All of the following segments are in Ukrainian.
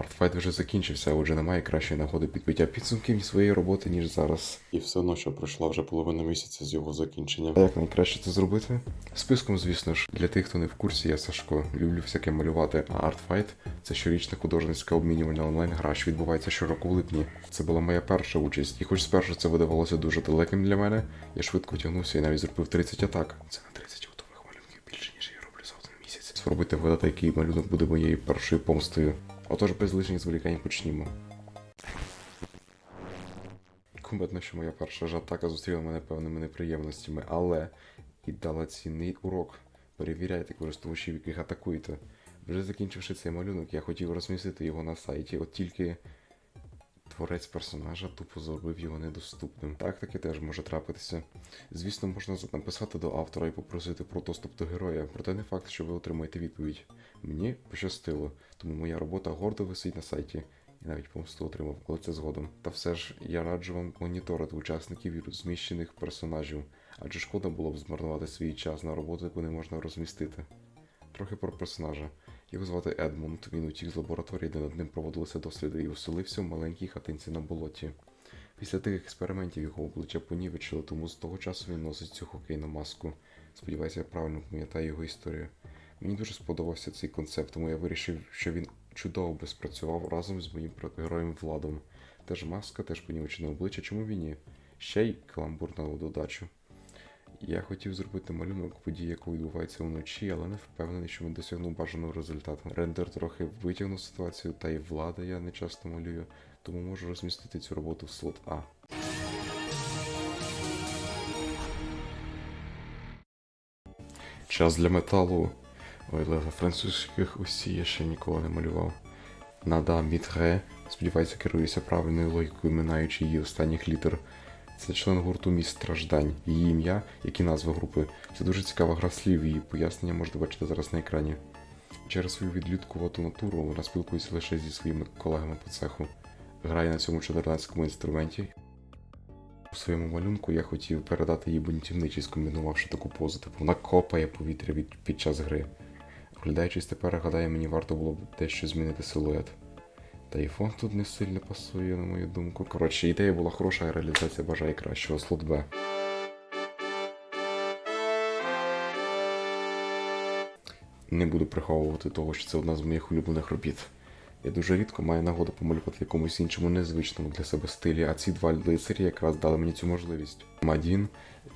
Артфайт вже закінчився, отже немає кращої нагоди підбиття підсумків своєї роботи, ніж зараз. І все одно, що пройшла вже половина місяця з його закінчення. А як найкраще це зробити? Списком, звісно ж, для тих, хто не в курсі, я Сашко. Люблю всяке малювати, а Артфайт це щорічна художницька обмінювальна онлайн-гра, що відбувається щороку в липні. Це була моя перша участь, і хоч спершу це видавалося дуже далеким для мене, я швидко тягнувся і навіть зробив 30 атак. Це на 30 готових малюнків більше, ніж я роблю за один місяць. Спробуйте вгадати, який малюнок буде моєю першою помстою. Отож, без лишніх зволікань почнімо. Кумедно, що моя перша ж атака зустріла мене певними неприємностями, але і дала цінний урок. Перевіряйте користувачів, яких атакуєте. Вже закінчивши цей малюнок, я хотів розмістити його на сайті, от тільки творець персонажа тупо зробив його недоступним. Так таке теж може трапитися. Звісно, можна написати до автора і попросити про доступ до героя, проте не факт, що ви отримаєте відповідь. Мені пощастило, тому моя робота гордо висить на сайті. І навіть помсту отримав, але це згодом. Та все ж я раджу вам моніторити учасників і розміщених персонажів, адже шкода було б змарнувати свій час на роботу, яку не можна розмістити. Трохи про персонажа. Його звати Едмунд, він утік з лабораторії, де над ним проводилися досліди, і оселився в маленькій хатинці на болоті. Після тих експериментів його обличчя понівечило, тому з того часу він носить цю хокейну маску. Сподіваюся, я правильно пам'ятаю його історію. Мені дуже сподобався цей концепт, тому я вирішив, що він чудово би спрацював разом з моїм героєм Владом. Теж маска, теж понівечене обличчя, чому він ні? Ще й каламбур на додачу. Я хотів зробити малюнок подій, яка відбувається вночі, але не впевнений, що він досягнув бажаного результату. Рендер трохи витягнув ситуацію, та й влада я не часто малюю, тому можу розмістити цю роботу в слот А. Час для металу. Ой, але французьких усі я ще ніколи не малював. Нада Мітре, сподіваюся, керуюся правильною логікою, минаючи її останніх літер. Це член гурту Міст страждань. Її ім'я, як і назва групи. Це дуже цікава гра слів, її пояснення можете бачити зараз на екрані. Через свою відлюдкувату натуру вона спілкується лише зі своїми колегами по цеху. Грає на цьому 14-му інструменті. У своєму малюнку я хотів передати їй бунтівничість, скомбінувавши таку позу, типу вона копає повітря від, під час гри. Оглядаючись тепер, гадаю, мені варто було б дещо змінити силует. Та і тут не сильно пасує, на мою думку. Коротше, ідея була хороша, а реалізація бажає кращого. Слот Б. Не буду приховувати того, що це одна з моїх улюблених робіт. Я дуже рідко маю нагоду помалювати в якомусь іншому незвичному для себе стилі, а ці два лицарі якраз дали мені цю можливість. Мадін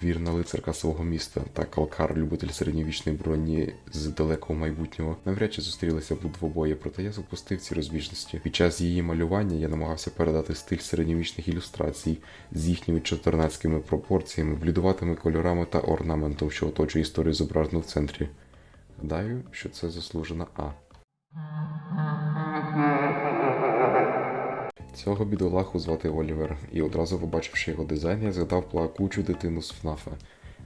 вірна лицарка свого міста, та Калкар, любитель середньовічної броні з далекого майбутнього, навряд чи зустрілися в двобої, проте я запустив ці розбіжності. Під час її малювання я намагався передати стиль середньовічних ілюстрацій з їхніми чотирнацькими пропорціями, блюдуватими кольорами та орнаментом, що оточує історію зображену в центрі. Гадаю, що це заслужена А. Цього бідолаху звати Олівер, і одразу побачивши його дизайн, я згадав плакучу дитину з ФНАФа.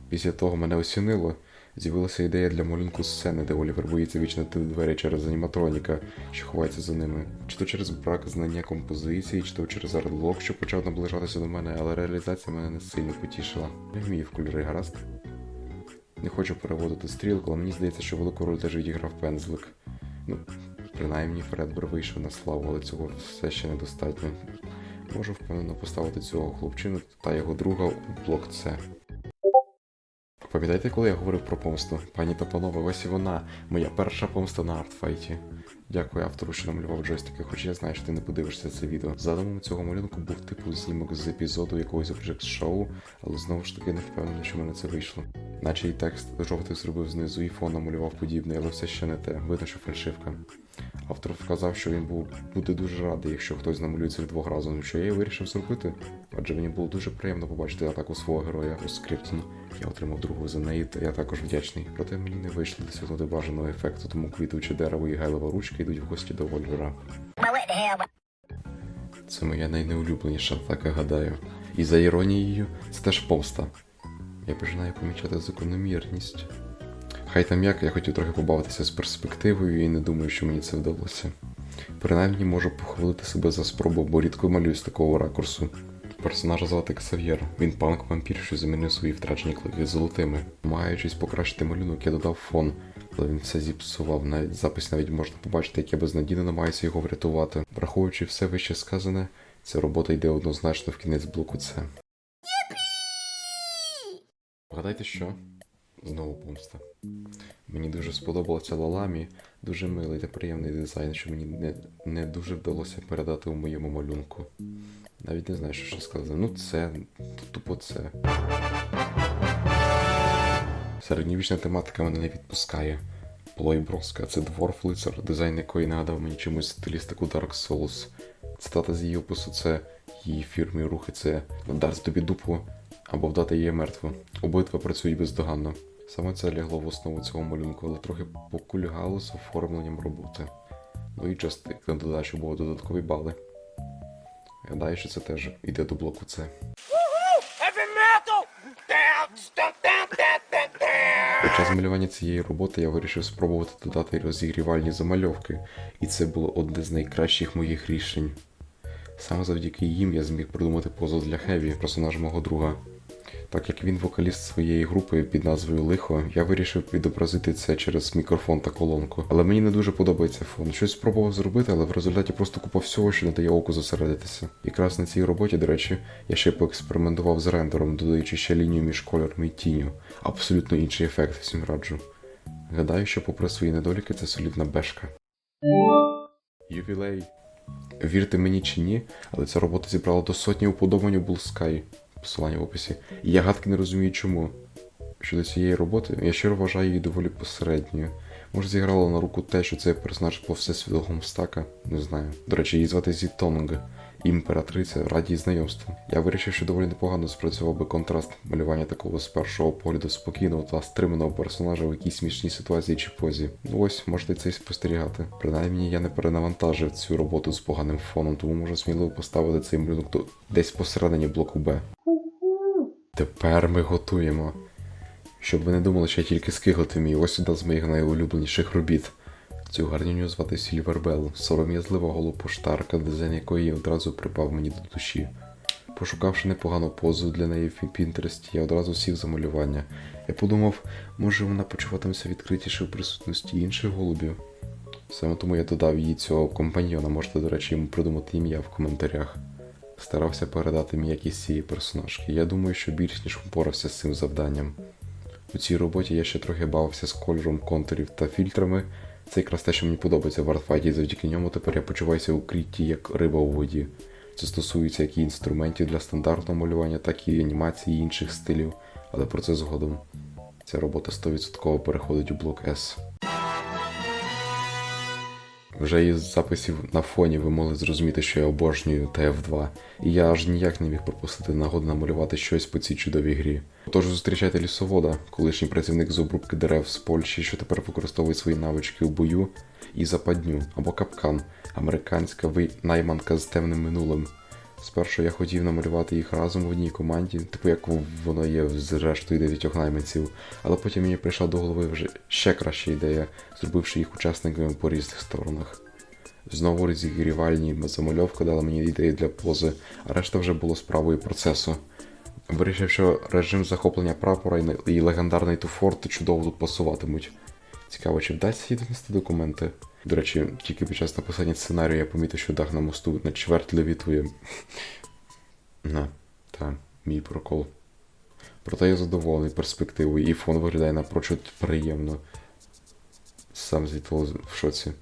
Після того мене осінило. З'явилася ідея для малюнку сцени, де Олівер боїться відчинити двері через аніматроніка, що ховається за ними. Чи то через брак знання композиції, чи то через ардлок, що почав наближатися до мене, але реалізація мене не сильно потішила. Я вмію в кольори гаразд. Не хочу переводити стрілку, але мені здається, що велику роль теж відіграв пензлик. Ну, принаймні Фредбер вийшов на славу, але цього все ще недостатньо. Можу впевнено поставити цього хлопчину та його друга у блок С. Пам'ятаєте, коли я говорив про помсту? Пані та панове, ось і вона, моя перша помста на артфайті. Дякую автору, що намалював джойстики, хоч я знаю, що ти не подивишся це відео. Задумом цього малюнку був типу знімок з епізоду якогось Object шоу, але знову ж таки не впевнений, що в мене це вийшло. Наче і текст жовтий зробив знизу, і фон намалював подібний, але все ще не те. Видно, що фальшивка. Автор вказав, що він був буде дуже радий, якщо хтось намалює цих двох разом, що я і вирішив зробити. Адже мені було дуже приємно побачити атаку свого героя у Скриптон. Я отримав другу за неї, та я також вдячний. Проте мені не вийшло досягнути бажаного ефекту, тому квітуче дерево і гайлова ручка йдуть в гості до Вольвера. Це моя найнеулюбленіша атака, гадаю. І за іронією, це теж помста. Я починаю помічати закономірність. Хай там як, я хотів трохи побавитися з перспективою і не думаю, що мені це вдалося. Принаймні можу похвалити себе за спробу, бо рідко малюю з такого ракурсу. Персонажа звати Ксав'єр. Він панк-вампір, що замінив свої втрачені клики золотими. Маючись покращити малюнок, я додав фон. Але він все зіпсував. Навіть запис навіть можна побачити, як я безнадійно намагаюся його врятувати. Враховуючи все вище сказане, ця робота йде однозначно в кінець блоку С. Вгадайте що? Знову помста. Мені дуже сподобалася Лаламі, дуже милий та приємний дизайн, що мені не, не дуже вдалося передати у моєму малюнку. Навіть не знаю, що ще сказати. Ну це, тупо це. Середньовічна тематика мене не відпускає. Плой Броска це дворф лицар, дизайн якої нагадав мені чимось стилістику Dark Souls. Цитата з її опису це її фірмі рухи це вдарити тобі дупу або вдати її мертву. Обидва працюють бездоганно. Саме це лягло в основу цього малюнку, але трохи покульгало з оформленням роботи. Ну і частик на додачу було додаткові бали. Гадаю, що це теж йде до блоку down. Під час малювання цієї роботи я вирішив спробувати додати розігрівальні замальовки, і це було одне з найкращих моїх рішень. Саме завдяки їм я зміг придумати позу для Хеві, персонажа мого друга. Так як він вокаліст своєї групи під назвою Лихо, я вирішив відобразити це через мікрофон та колонку. Але мені не дуже подобається фон. Щось спробував зробити, але в результаті просто купа всього, що не дає оку зосередитися. Якраз на цій роботі, до речі, я ще поекспериментував з рендером, додаючи ще лінію між кольором і тінню. Абсолютно інший ефект всім раджу. Гадаю, що попри свої недоліки це солідна бешка. Ювілей. Вірте мені чи ні, але ця робота зібрала до сотні уподобань у Bull Sky. Посилання в описі. І я гадки не розумію чому. Щодо цієї роботи, я щиро вважаю її доволі посередньою. Може зіграло на руку те, що цей персонаж по всесвіту Гомстака? Не знаю. До речі, її звати Зі Тонг. Імператриця раді знайомству. Я вирішив, що доволі непогано спрацював би контраст малювання такого з першого погляду спокійного та стриманого персонажа в якійсь смішній ситуації чи позі. Ну ось, можете це і спостерігати. Принаймні я не перенавантажив цю роботу з поганим фоном, тому можу сміливо поставити цей малюнок до- десь посередині блоку Б. Тепер ми готуємо. Щоб ви не думали, що я тільки скиглити мій, ось одна з моїх найулюбленіших робіт. Цю гарнюню звати Сільвербел, сором'язлива голопоштарка, дизайн якої одразу припав мені до душі. Пошукавши непогану позу для неї в Пінтересті, я одразу сів за малювання. Я подумав, може вона почуватиметься відкритіше в присутності інших голубів. Саме тому я додав їй цього компаньйона, можете, до речі, йому придумати ім'я в коментарях. Старався передати м'якість цієї персонажки. Я думаю, що більш ніж впорався з цим завданням. У цій роботі я ще трохи бавився з кольором контурів та фільтрами. Це якраз те, що мені подобається в артфайті, завдяки ньому тепер я почуваюся у крітті як риба у воді. Це стосується як і інструментів для стандартного малювання, так і анімації інших стилів, але про це згодом. Ця робота 100% переходить у блок S. Вже із записів на фоні ви могли зрозуміти, що я обожнюю ТФ2, і я аж ніяк не міг пропустити нагоду намалювати щось по цій чудовій грі. Тож зустрічайте лісовода, колишній працівник з обрубки дерев з Польщі, що тепер використовує свої навички у бою, і западню або капкан, американська ви- найманка з темним минулим. Спершу я хотів намалювати їх разом в одній команді, типу як воно є з рештою дев'ятьох найманців, але потім мені прийшла до голови вже ще краща ідея, зробивши їх учасниками по різних сторонах. Знову розігрівальні замальовка дала мені ідеї для пози, а решта вже було справою процесу. Вирішив, що режим захоплення прапора і легендарний туфорт чудово тут пасуватимуть. Цікаво, чи вдасться їй донести документи. До речі, тільки під час написання сценарію я помітив, що дах на мосту на чверть левітує. На, та, мій прокол. Проте я задоволений перспективою, і фон виглядає напрочуд приємно. Сам звідти в шоці.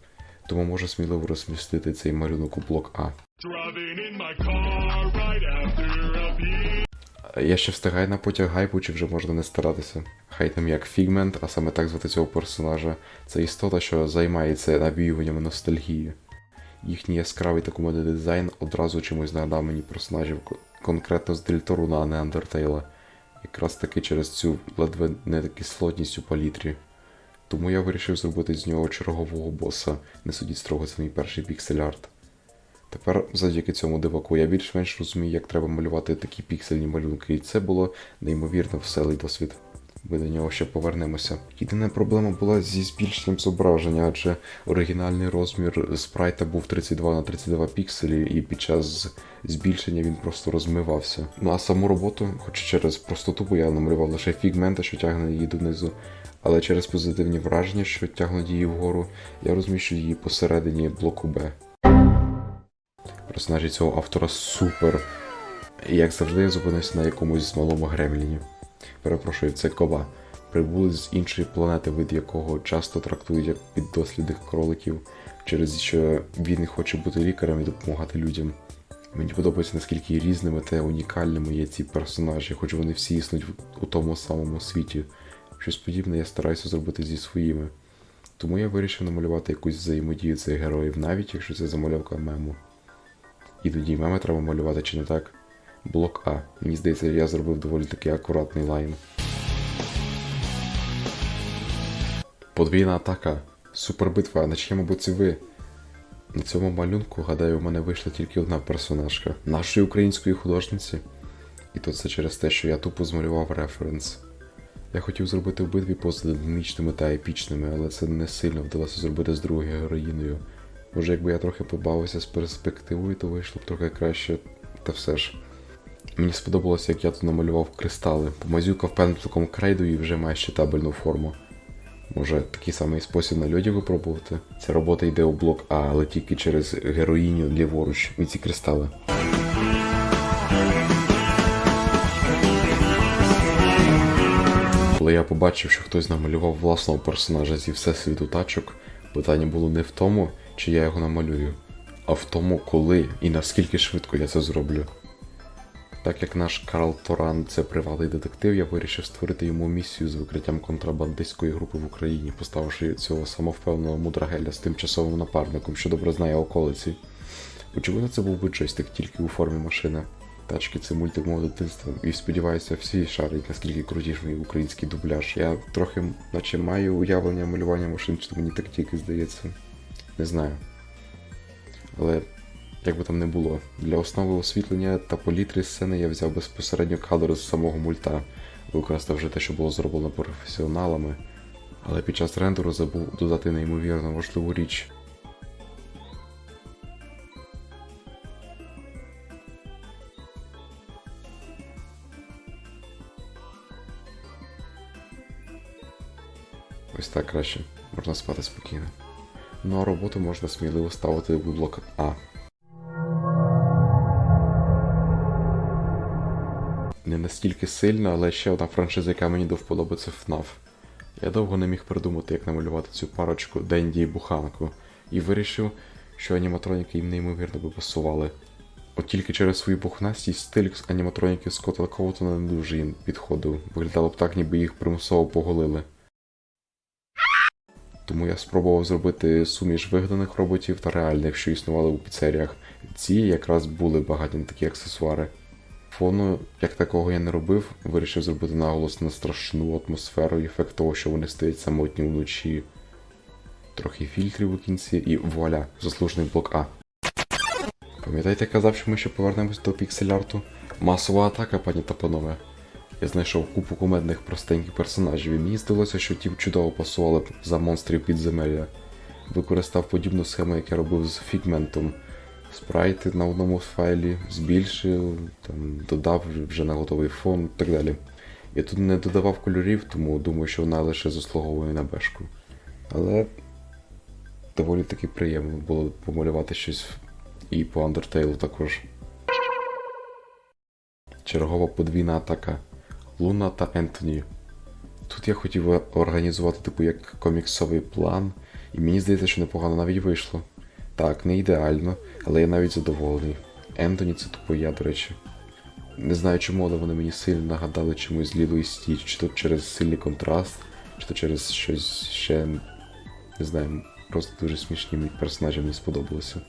Тому можу сміливо розмістити цей малюнок у блок А. Я ще встигаю на потяг гайпу, чи вже можна не старатися. Хай там як фігмент, а саме так звати цього персонажа, це істота, що займається навіюванням ностальгії. Їхній яскравий та кумедний дизайн одразу чимось нагадав мені персонажів конкретно з Дельторуна, а не Андертейла. Якраз таки через цю ледве не кислотність у палітрі. Тому я вирішив зробити з нього чергового боса, не судіть строго, це мій перший піксель-арт. Тепер, завдяки цьому диваку, я більш-менш розумію, як треба малювати такі піксельні малюнки, і це було неймовірно веселий досвід. Ми до нього ще повернемося. Єдина проблема була зі збільшенням зображення, адже оригінальний розмір спрайта був 32 на 32 пікселі, і під час збільшення він просто розмивався. Ну а саму роботу, хоч через простоту, я намалював лише фігменти, що тягне її донизу, але через позитивні враження, що тягнуть її вгору, я розміщу її посередині блоку Б. Персонажі цього автора супер. І як завжди, я зупинився на якомусь малому гремліні. Перепрошую, це кова. Прибули з іншої планети, вид якого часто трактують як піддослідних кроликів, через що він хоче бути лікарем і допомагати людям. Мені подобається, наскільки різними та унікальними є ці персонажі, хоч вони всі існують у тому самому світі. Щось подібне я стараюся зробити зі своїми. Тому я вирішив намалювати якусь взаємодію цих героїв, навіть якщо це замальовка мему. І тоді меми треба малювати чи не так? Блок А. Мені здається, я зробив доволі таки акуратний лайн. Подвійна атака. Супербитва, на чиєму боці ви? На цьому малюнку, гадаю, у мене вийшла тільки одна персонажка нашої української художниці. І то це через те, що я тупо змалював референс. Я хотів зробити обидві пози динамічними та епічними, але це не сильно вдалося зробити з другою героїною. Може, якби я трохи побавився з перспективою, то вийшло б трохи краще, та все ж. Мені сподобалося, як я тут намалював кристали. Помазюкав пензликом крейду і вже має щитабельну форму. Може, такий самий спосіб на льоді випробувати? Ця робота йде у блок А, але тільки через героїню ліворуч і ці кристали. Коли я побачив, що хтось намалював власного персонажа зі всесвіту тачок, питання було не в тому, чи я його намалюю, а в тому, коли і наскільки швидко я це зроблю. Так як наш Карл Торан це приватний детектив, я вирішив створити йому місію з викриттям контрабандистської групи в Україні, поставивши цього самовпевненого мудрагеля з тимчасовим напарником, що добре знає околиці. Очевидно, це був би джойстик тільки у формі машини. Тачки це мультик мого дитинства, і сподіваюся, всі шарять, наскільки крутіший український дубляж. Я трохи, наче маю уявлення малювання машин, чи то мені так тільки здається. Не знаю. Але як би там не було, для основи освітлення та палітри сцени я взяв безпосередньо кадр з самого мульта, використав вже те, що було зроблено професіоналами. Але під час рендеру забув додати неймовірно важливу річ. Ось так краще. Можна спати спокійно. Ну а роботу можна сміливо ставити у блок А. Не настільки сильно, але ще одна франшиза, яка мені до вподоби, це FNAF. Я довго не міг придумати, як намалювати цю парочку Денді і Буханку, і вирішив, що аніматроніки їм неймовірно би пасували. От тільки через свою бухнастість стиль аніматроніків Скотта Коутона не дуже їм підходив, виглядало б так, ніби їх примусово поголили. Тому я спробував зробити суміш вигаданих роботів та реальних, що існували у піцеріях. Ці якраз були багаті на такі аксесуари. Фону, як такого я не робив, вирішив зробити наголос на страшну атмосферу і ефект того, що вони стоять самотні вночі. Трохи фільтрів у кінці і вуаля, заслужений блок А. Пам'ятаєте, казав, що ми ще повернемось до піксель-арту? Масова атака, пані та панове. Я знайшов купу кумедних простеньких персонажів, і мені здалося, що ті чудово пасували б за монстрів підземелля. Використав подібну схему, як я робив з фігментом. Спрайти на одному файлі, збільшив, там, додав вже на готовий фон і так далі. Я тут не додавав кольорів, тому думаю, що вона лише заслуговує на бешку. Але доволі таки приємно було помалювати щось і по Undertale також. Чергова подвійна атака. Луна та Ентоні. Тут я хотів організувати типу як коміксовий план, і мені здається, що непогано навіть вийшло. Так, не ідеально, але я навіть задоволений. Ентоні це тупо я, до речі. Не знаю чому, але вони мені сильно нагадали чомусь Лілу і Стіч, чи то через сильний контраст, чи то через щось ще. Не знаю, просто дуже смішні персонажі мені сподобалося.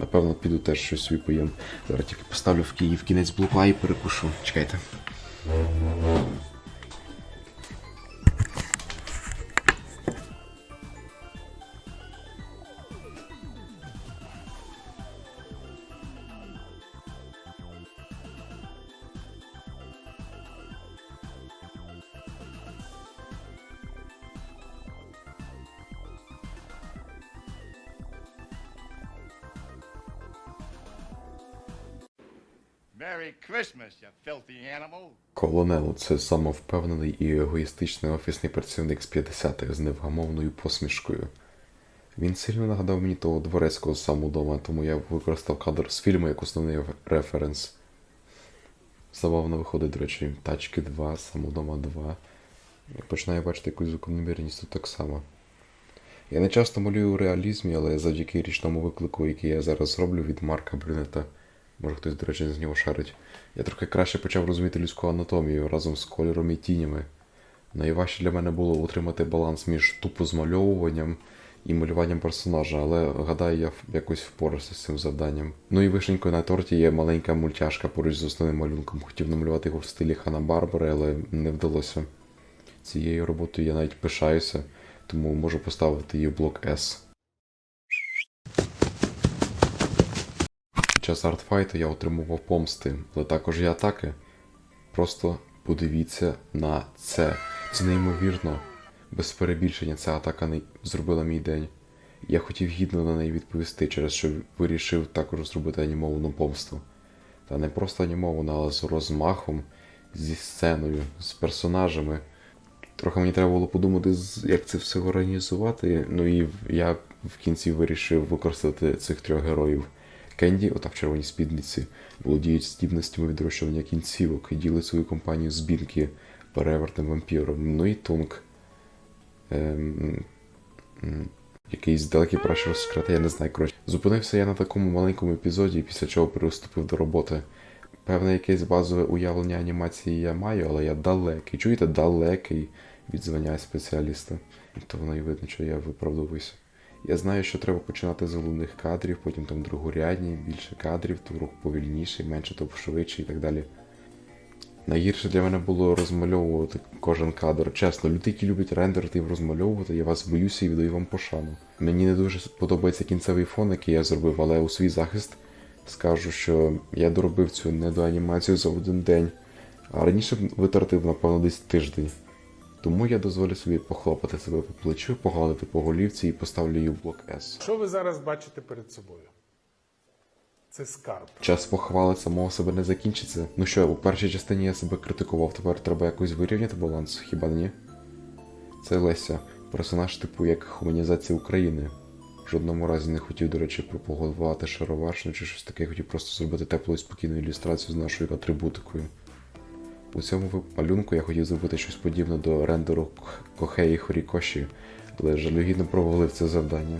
Напевно, піду теж щось собі поїм. Зараз тільки поставлю в Київ кінець блока і перекушу. Чекайте. Thank you. Колонел це самовпевнений і егоїстичний офісний працівник з 50-х з невгамовною посмішкою. Він сильно нагадав мені того дворецького з самого дома, тому я використав кадр з фільму як основний референс. Забавно виходить, до речі, тачки 2, самодома 2. Я починаю бачити якусь закономірність тут так само. Я не часто малюю у реалізмі, але завдяки річному виклику, який я зараз зроблю від Марка Брюнета, може хтось, до речі, з нього шарить, я трохи краще почав розуміти людську анатомію разом з кольором і тінями. Найважче для мене було утримати баланс між тупо змальовуванням і малюванням персонажа, але гадаю, я якось впорався з цим завданням. Ну і вишенькою на торті є маленька мультяшка поруч з основним малюнком. Хотів намалювати його в стилі Хана Барбари, але не вдалося. Цією роботою я навіть пишаюся, тому можу поставити її в блок S. Час артфайту я отримував помсти, але також і атаки. Просто подивіться на це. Це неймовірно. Без перебільшення ця атака не зробила мій день. Я хотів гідно на неї відповісти, через що вирішив також зробити анімовану помсту. Та не просто анімовану, але з розмахом, зі сценою, з персонажами. Трохи мені треба було подумати, як це все організувати. Ну і я в кінці вирішив використати цих трьох героїв. Кенді, ота в червоній спідниці, володіють здібностями відрощування кінцівок і ділить свою компанію з Бінкі, перевертим вампіром. Ну і Тунк, ем, якийсь далекий пращур секрета, я не знаю. Коротше, зупинився я на такому маленькому епізоді, після чого приступив до роботи. Певне, якесь базове уявлення анімації я маю, але я далекий. Чуєте, далекий від звання спеціаліста. То воно і видно, що я виправдовуюся. Я знаю, що треба починати з головних кадрів, потім там другорядні, більше кадрів, то рух повільніший, менше то швидше і так далі. Найгірше для мене було розмальовувати кожен кадр. Чесно, люди, які люблять рендерити і розмальовувати, я вас боюся і віддаю вам пошану. Мені не дуже подобається кінцевий фон, який я зробив, але у свій захист скажу, що я доробив цю недоанімацію за один день, а раніше витратив, напевно, десь тиждень. Тому я дозволю собі похлопати себе по плечу, погладити по голівці і поставлю її в блок S. Що ви зараз бачите перед собою? Це скарб. Час похвали самого себе не закінчиться. Ну що, у першій частині я себе критикував, тепер треба якось вирівняти баланс, хіба ні? Це Леся, персонаж типу як гуманізація України. В жодному разі не хотів, до речі, пропагувати шароваршну чи щось таке, хотів просто зробити теплу і спокійну ілюстрацію з нашою атрибутикою. У цьому малюнку я хотів зробити щось подібне до рендеру Кохеї Хорікоші, але жалюгідно провалив це завдання.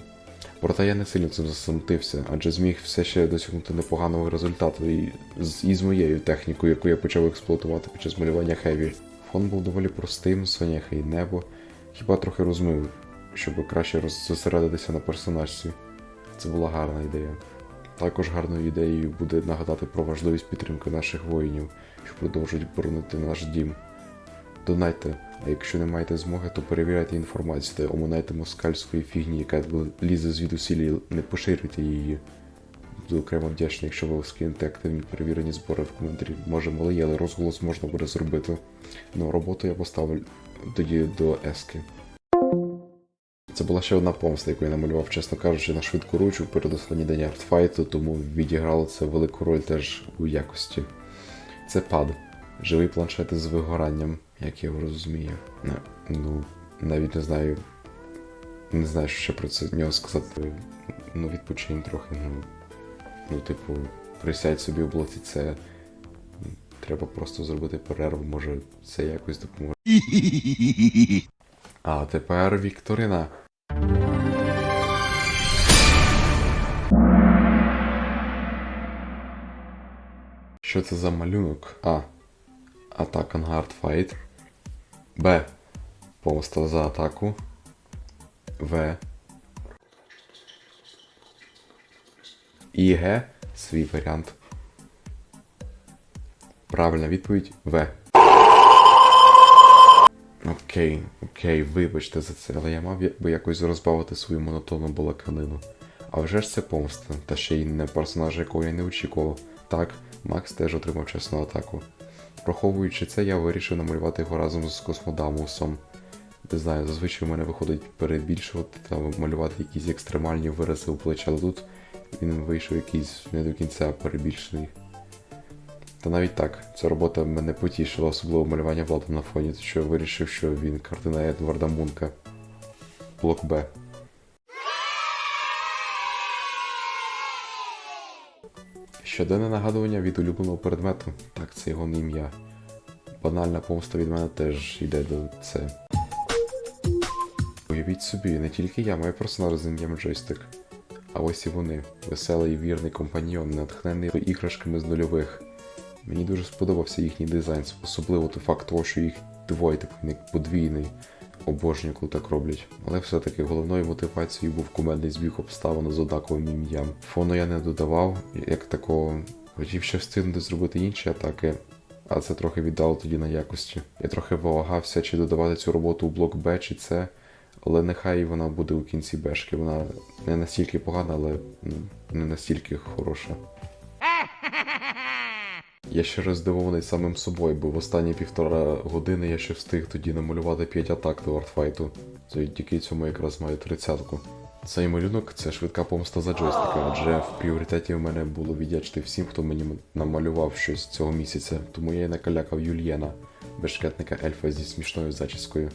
Проте я не сильно цим засмутився, адже зміг все ще досягнути непоганого результату і з, і з моєю технікою, яку я почав експлуатувати під час малювання Хеві. Фон був доволі простим, соняхи і небо, хіба трохи розмив, щоб краще зосередитися на персонажці. Це була гарна ідея. Також гарною ідеєю буде нагадати про важливість підтримки наших воїнів, що продовжують боронити наш дім. Донайте, а якщо не маєте змоги, то перевіряйте інформацію та оминайте москальської фігні, яка лізе звідусіль і не поширюйте її. Буду окремо вдячний, якщо ви скинете активні перевірені збори в коментарі. Може малий, але розголос можна буде зробити. Ну, роботу я поставлю тоді до ески. Це була ще одна помста, яку я намалював, чесно кажучи, на швидку ручку перед останній день артфайту, тому відіграло це велику роль теж у якості. Це пад. Живий планшет із вигоранням, як я його розумію. Не, ну, навіть не знаю. Не знаю, що ще про це нього сказати. Ну, відпочинь трохи, ну. Ну, типу, присядь собі в блоці, це. Треба просто зробити перерву, може це якось допоможе. А тепер Вікторина. Що це за малюнок? А. Attack on Hard Fight. Б. Помста за атаку. В. І Г. Свій варіант. Правильна відповідь В. Окей, окей, вибачте за це, але я мав би якось розбавити свою монотонну балаканину. А вже ж це помста, та ще й не персонаж, якого я не очікував. Так, Макс теж отримав чесну атаку. Враховуючи це, я вирішив намалювати його разом з Космодамусом. Не знаю, зазвичай у мене виходить перебільшувати та малювати якісь екстремальні вирази у плечі, але тут він вийшов якийсь не до кінця перебільшений. Та навіть так, ця робота мене потішила, особливо малювання владу на фоні, що я вирішив, що він картина Едварда Мунка. Блок Б. Щоденне нагадування від улюбленого предмету. Так, це його не ім'я. Банальна помста від мене теж йде до це. Уявіть собі, не тільки я маю персонаж з ім'ям джойстик. А ось і вони, веселий і вірний компаньйон, натхнений іграшками з нульових. Мені дуже сподобався їхній дизайн, особливо той факт того, що їх двоє, типу, не подвійний. Обожнюю, коли так роблять. Але все-таки головною мотивацією був кумедний збіг обставин з однаковим ім'ям. Фону я не додавав, як такого. Хотів ще встигнути зробити інші атаки, а це трохи віддало тоді на якості. Я трохи вагався, чи додавати цю роботу у блок Б, чи це. Але нехай вона буде у кінці бешки. Вона не настільки погана, але не настільки хороша. Я ще раз здивований самим собою, бо в останні півтора години я ще встиг тоді намалювати 5 атак до артфайту. Завдяки цьому якраз маю тридцятку. Цей малюнок це швидка помста за джойстики, адже в пріоритеті в мене було віддячити всім, хто мені намалював щось цього місяця, тому я й накалякав Юльєна, бешкетника ельфа зі смішною зачіскою.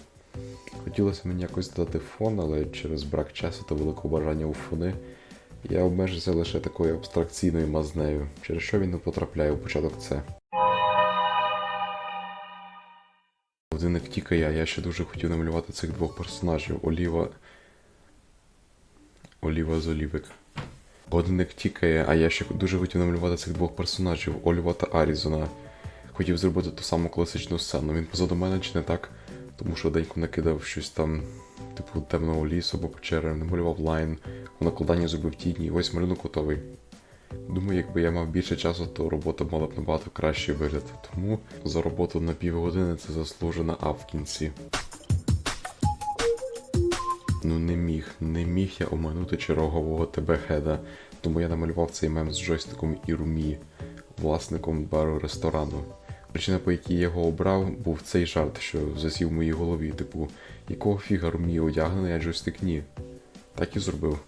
Хотілося мені якось додати фон, але через брак часу та великого бажання у фони я обмежився лише такою абстракційною мазнею, через що він не потрапляє у початок це. Годинник тікає, я ще дуже хотів намалювати цих двох персонажів Оліва. Оліва з Олівик. Годинник тікає, а я ще дуже хотів намалювати цих двох персонажів Оліва та Арізона. Хотів зробити ту саму класичну сцену. Він позаду мене чи не так? Тому що денько накидав щось там, типу темного лісу або печери, намалював лайн, у накладанні зробив тіні, і ось малюнок готовий. Думаю, якби я мав більше часу, то робота мала б набагато кращий вигляд. Тому за роботу на півгодини це заслужена А в кінці. Ну не міг, не міг я оминути чергового тебе хеда, тому я намалював цей мем з джойстиком Ірумі, власником бару ресторану. Причина, по якій я його обрав, був цей жарт, що засів в моїй голові, типу, якого фіга Румі одягнений, а джойстик ні. Так і зробив.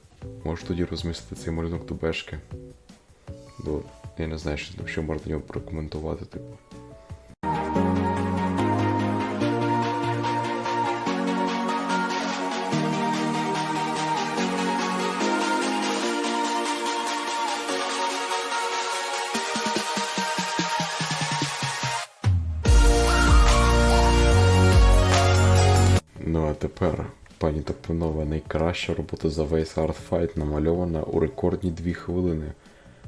Можу тоді розмістити цей малюнок до бешки. Бо я не знаю, що, що можна нього прокоментувати, типу. Пані найкраща робота за весь артфайт намальована у рекордні 2 хвилини.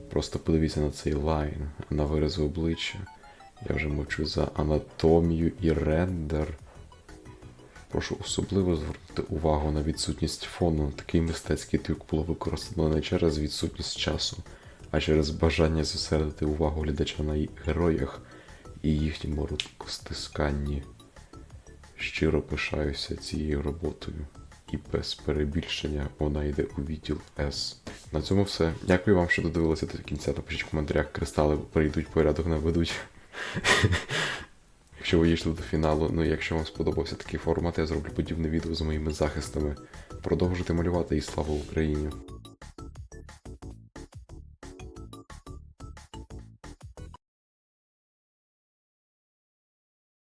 Просто подивіться на цей лайн, на вирази обличчя. Я вже мовчу за анатомію і рендер. Прошу особливо звернути увагу на відсутність фону. Такий мистецький трюк було використано не через відсутність часу, а через бажання зосередити увагу глядача на героях і їхньому рукостисканні. Щиро пишаюся цією роботою. І без перебільшення вона йде у відділ С. На цьому все. Дякую вам, що додивилися до кінця. Напишіть в коментарях, кристали прийдуть, порядок наведуть. Якщо ви дійшли до фіналу, ну якщо вам сподобався такий формат, я зроблю подібне відео з моїми захистами. Продовжуйте малювати і слава Україні!